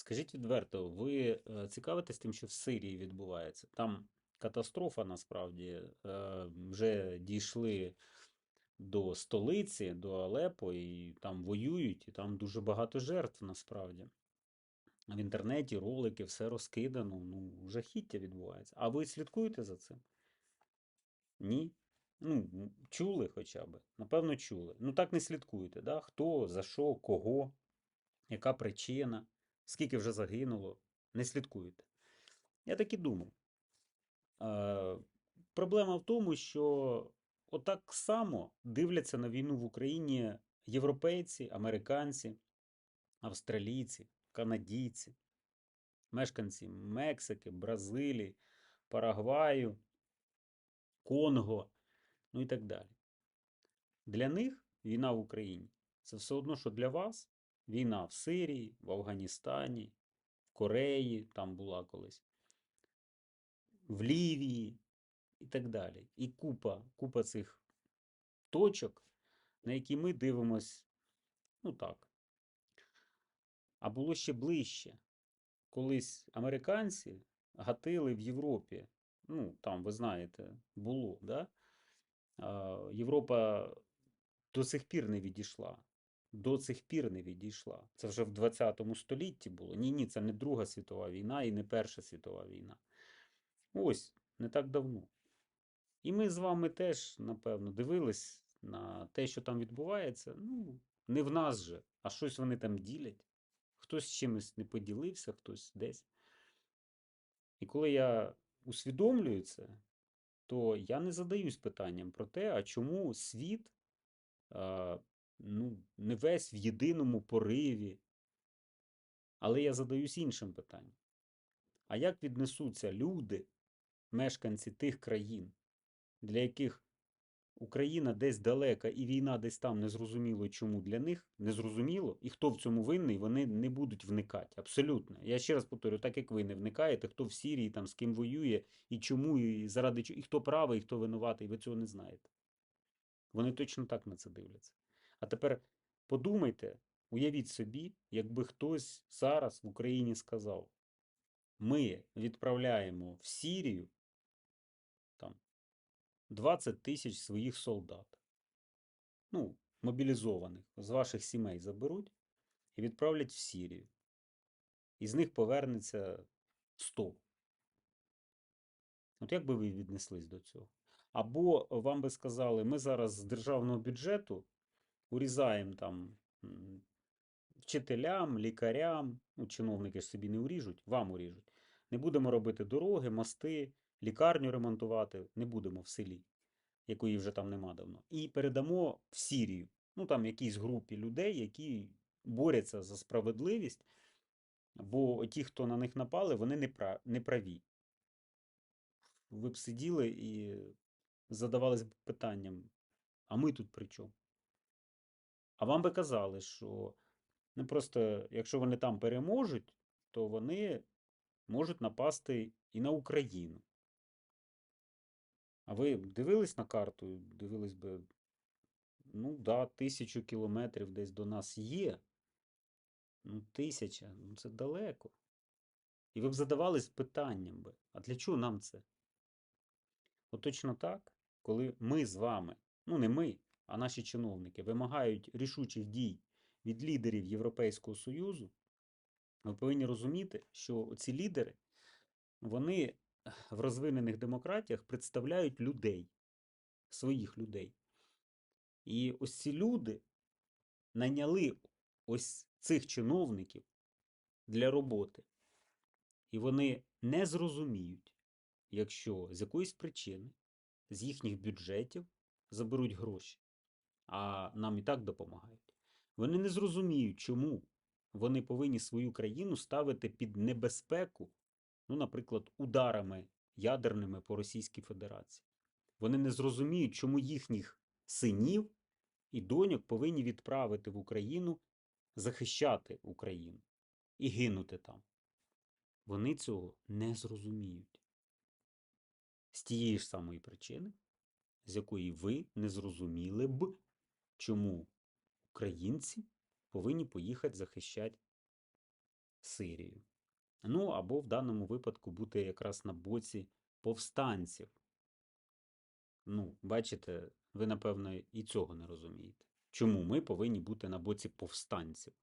Скажіть відверто, ви цікавитесь тим, що в Сирії відбувається? Там катастрофа насправді е, вже дійшли до столиці, до Алепо, і там воюють, і там дуже багато жертв насправді. В інтернеті ролики, все розкидано, ну, жахіття відбувається. А ви слідкуєте за цим? Ні? Ну, чули хоча б? Напевно, чули. Ну так не слідкуєте, да? Хто, за що, кого, яка причина, скільки вже загинуло, не слідкуєте. Я так і думав. Е, проблема в тому, що отак само дивляться на війну в Україні європейці, американці, австралійці, канадійці, мешканці Мексики, Бразилії, Парагваю, Конго, ну і так далі. Для них війна в Україні це все одно, що для вас війна в Сирії, в Афганістані, в Кореї, там була колись, в Лівії і так далі. І купа, купа цих точок, на які ми дивимось, ну так. А було ще ближче. Колись американці гатили в Європі. Ну, там, ви знаєте, було, да? Європа до сих пір не відійшла. До цих пір не відійшла. Це вже в 20 столітті було. Ні, ні, це не Друга світова війна і не Перша світова війна. Ось, не так давно. І ми з вами теж, напевно, дивились на те, що там відбувається. Ну, не в нас же, а щось вони там ділять. Хтось чимось не поділився, хтось десь. І коли я усвідомлюю це, то я не задаюсь питанням про те, а чому світ ну, не весь в єдиному пориві. Але я задаюсь іншим питанням. А як віднесуться люди, мешканці тих країн, для яких Україна десь далека і війна десь там незрозуміло чому для них, незрозуміло, і хто в цьому винний, вони не будуть вникати. Абсолютно. Я ще раз повторю, так як ви не вникаєте, хто в Сірії, там, з ким воює, і чому, і заради чого, і хто правий, і хто винуватий, ви цього не знаєте. Вони точно так на це дивляться. А тепер подумайте, уявіть собі, якби хтось зараз в Україні сказав: ми відправляємо в Сірію там 20 тисяч своїх солдат. Ну, мобілізованих з ваших сімей заберуть і відправлять в Сірію. Із них повернеться 100. От як би ви віднеслись до цього? Або вам би сказали, ми зараз з державного бюджету урізаємо там вчителям, лікарям, ну, чиновники ж собі не уріжуть, вам уріжуть. Не будемо робити дороги, мости, лікарню ремонтувати, не будемо в селі, якої вже там нема давно. І передамо в Сірію, ну там якійсь групі людей, які борються за справедливість, бо ті, хто на них напали, вони не праві. Ви б сиділи і задавались б питанням, а ми тут при чому? А вам би казали, що ну просто, якщо вони там переможуть, то вони можуть напасти і на Україну. А ви дивились на карту, дивились би, ну да, тисячу кілометрів десь до нас є. Ну, тисяча, ну це далеко. І ви б задавались питанням би, а для чого нам це? От точно так, коли ми з вами, ну не ми, а наші чиновники вимагають рішучих дій від лідерів Європейського Союзу, ви повинні розуміти, що ці лідери, вони в розвинених демократіях представляють людей, своїх людей. І ось ці люди найняли ось цих чиновників для роботи. І вони не зрозуміють, якщо з якоїсь причини з їхніх бюджетів заберуть гроші, а нам і так допомагають. Вони не зрозуміють, чому вони повинні свою країну ставити під небезпеку, ну, наприклад, ударами ядерними по Російській Федерації. Вони не зрозуміють, чому їхніх синів і доньок повинні відправити в Україну захищати Україну і гинути там. Вони цього не зрозуміють. З тієї ж самої причини, з якої ви не зрозуміли б, чому українці повинні поїхати захищати Сирію. Ну, або в даному випадку бути якраз на боці повстанців. Ну, бачите, ви, напевно, і цього не розумієте. Чому ми повинні бути на боці повстанців?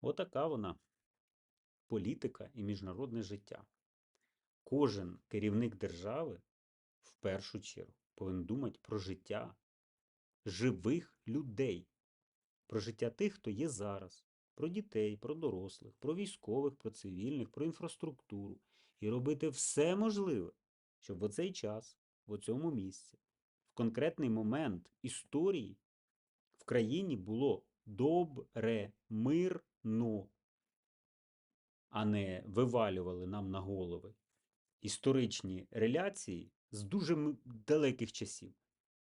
Отака вона політика і міжнародне життя. Кожен керівник держави в першу чергу повинен думати про життя живих людей, про життя тих, хто є зараз, про дітей, про дорослих, про військових, про цивільних, про інфраструктуру. І робити все можливе, щоб в оцей час, в оцьому місці, в конкретний момент історії в країні було добре, мирно, а не вивалювали нам на голови історичні реляції з дуже далеких часів.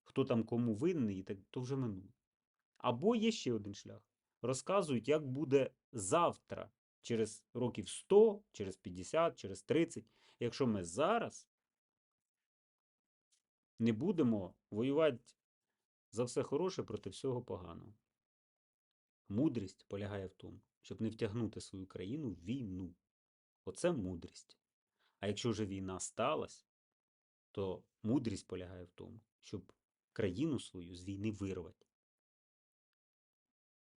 Хто там кому винний, так то вже минуло. Або є ще один шлях. Розказують, як буде завтра, через років 100, через 50, через 30, якщо ми зараз не будемо воювати за все хороше проти всього поганого. Мудрість полягає в тому, щоб не втягнути свою країну в війну. Оце мудрість. А якщо вже війна сталася, то мудрість полягає в тому, щоб країну свою з війни вирвати.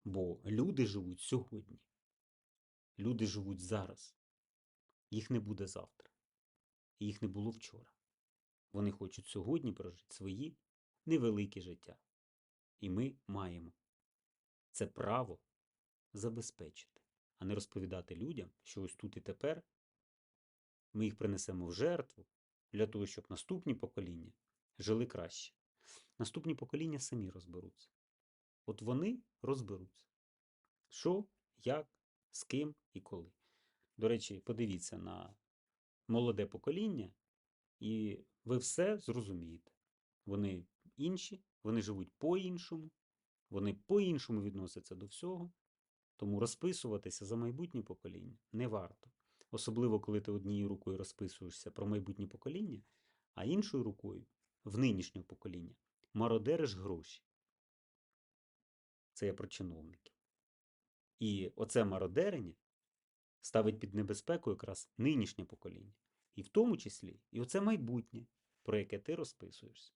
Бо люди живуть сьогодні. Люди живуть зараз. Їх не буде завтра. Їх не було вчора. Вони хочуть сьогодні прожити свої невеликі життя. І ми маємо це право забезпечити, а не розповідати людям, що ось тут і тепер ми їх принесемо в жертву для того, щоб наступні покоління жили краще. Наступні покоління самі розберуться. От вони розберуться. Що, як, з ким і коли. До речі, подивіться на молоде покоління, і ви все зрозумієте. Вони інші, вони живуть по-іншому, вони по-іншому відносяться до всього. Тому розписуватися за майбутнє покоління не варто. Особливо, коли ти однією рукою розписуєшся про майбутнє покоління, а іншою рукою в нинішнє покоління мародериш гроші. Це я про чиновників. І оце мародерення ставить під небезпеку якраз нинішнє покоління. І в тому числі і оце майбутнє, про яке ти розписуєшся.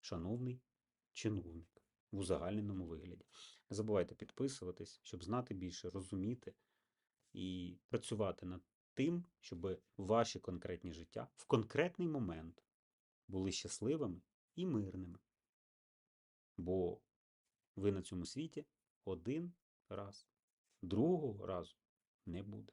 Шановний чиновник в узагальненому вигляді. Не забувайте підписуватись, щоб знати більше, розуміти і працювати над тим, щоб ваші конкретні життя в конкретний момент були щасливими і мирними. Бо ви на цьому світі один раз, другого разу не буде.